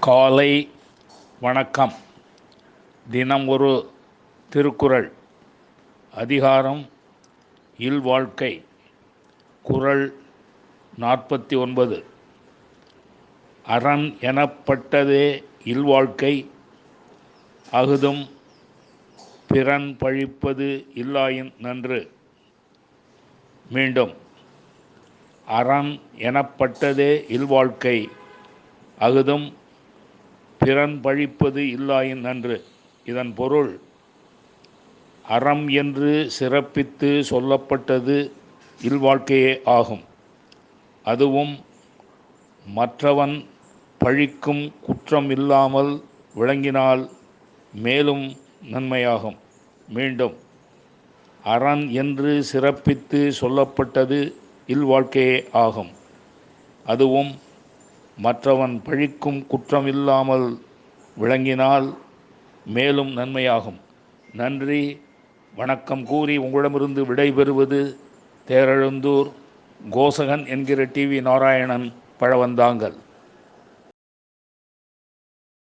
காலை வணக்கம். தினம் ஒரு திருக்குறள். அதிகாரம் இல்வாழ்க்கை குறள் நாற்பத்தி ஒன்பது. அரண் எனப்பட்டதே இல்வாழ்க்கை அகுதும் பிறன் பழிப்பது இல்லாயின் நன்று. மீண்டும். அரண் எனப்பட்டதே இல்வாழ்க்கை அகுதும் பிறன் பழிப்பது இல்லாயின் நன்று. இதன் பொருள் அறம் என்று சிறப்பித்து சொல்லப்பட்டது இல்வாழ்க்கையே ஆகும். அதுவும் மற்றவன் பழிக்கும் குற்றம் இல்லாமல் விளங்கினால் மேலும் நன்மையாகும். மீண்டும் அறன் என்று சிறப்பித்து சொல்லப்பட்டது இல்வாழ்க்கையே ஆகும். அதுவும் மற்றவன் பழிக்கும் குற்றம் இல்லாமல் விளங்கினால் மேலும் நன்மையாகும். நன்றி. வணக்கம் கூறி உங்களிடமிருந்து விடைபெறுவது தேரெழுந்தூர் கோசகன் என்கிற டிவி நாராயணன் பழவந்தாங்கல்.